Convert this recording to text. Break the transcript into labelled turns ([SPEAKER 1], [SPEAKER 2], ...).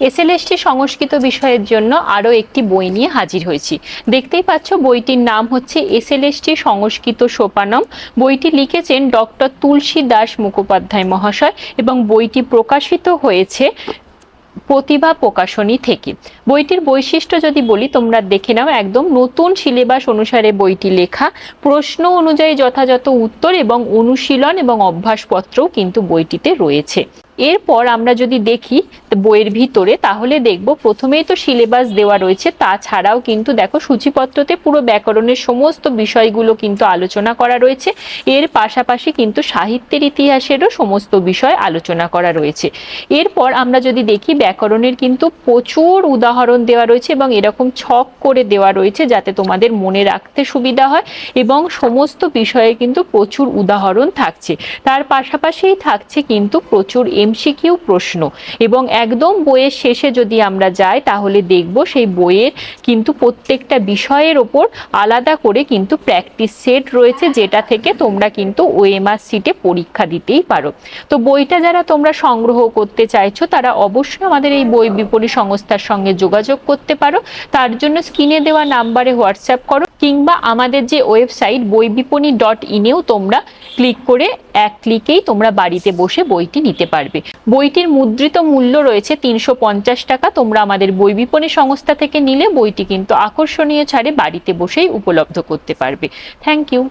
[SPEAKER 1] SLST সংস্কৃত বিষয়ের জন্য আরও একটি বই নিয়ে হাজির হয়েছি। দেখতেই পাচ্ছ বইটির নাম হচ্ছে এসএলএসটি সংস্কৃত সোপানম। বইটি লিখেছেন ডক্টর তুলসী দাস মুখোপাধ্যায় মহাশয় এবং বইটি প্রকাশিত হয়েছে প্রতিভা প্রকাশনী থেকে। বইটির বৈশিষ্ট্য যদি বলি, তোমরা দেখে নাও, একদম নতুন সিলেবাস অনুসারে বইটি লেখা। প্রশ্ন অনুযায়ী যথাযথ উত্তর এবং অনুশীলন এবং অভ্যাসপত্রও কিন্তু বইটিতে রয়েছে। এরপর আমরা যদি দেখি বইয়ের ভিতরে, তাহলে দেখব প্রথমেই তো সিলেবাস দেওয়া রয়েছে, তাছাড়াও কিন্তু দেখো সূচিপত্রতে পুরো ব্যাকরণের সমস্ত বিষয়গুলো কিন্তু আলোচনা করা রয়েছে, এর পাশাপাশি কিন্তু সাহিত্যের ইতিহাসেরও সমস্ত বিষয় আলোচনা করা রয়েছে। এরপর আমরা যদি দেখি ব্যাকরণের কিন্তু প্রচুর উদাহরণ দেওয়া রয়েছে এবং এরকম ছক করে দেওয়া রয়েছে যাতে তোমাদের মনে রাখতে সুবিধা হয় এবং সমস্ত বিষয়ে কিন্তু প্রচুর উদাহরণ থাকছে। তার পাশাপাশিই থাকছে কিন্তু প্রচুর এমসিকিউ প্রশ্ন এবং একদম বইয়ের শেষে যদি আমরা যাই, তাহলে দেখব সেই বইয়ের কিন্তু প্রত্যেকটা বিষয়ের ওপর আলাদা করে কিন্তু প্র্যাকটিস সেট রয়েছে, যেটা থেকে তোমরা কিন্তু ওএমআর সিটে পরীক্ষা দিতেই পারো। তো বইটা যারা তোমরা সংগ্রহ করতে চাইছো, তারা অবশ্যই আমাদের এই বই বিপণী সংস্থার সঙ্গে যোগাযোগ করতে পারো। তার জন্য স্ক্রিনে দেওয়া নাম্বারে হোয়াটসঅ্যাপ করো। কিংবা আমাদের যে ওয়েবসাইট বই বিপণী ডট ইনেও তোমরা ক্লিক করে এক ক্লিকেই তোমরা বাড়িতে বসে বইটি নিতে পারবে। বইটির মুদ্রিত মূল্য রয়েছে তিনশো পঞ্চাশ টাকা। তোমরা আমাদের বই বিপণী সংস্থা থেকে নিলে বইটি কিন্তু আকর্ষণীয় ছাড়ে বাড়িতে বসেই উপলব্ধ করতে পারবে। Thank you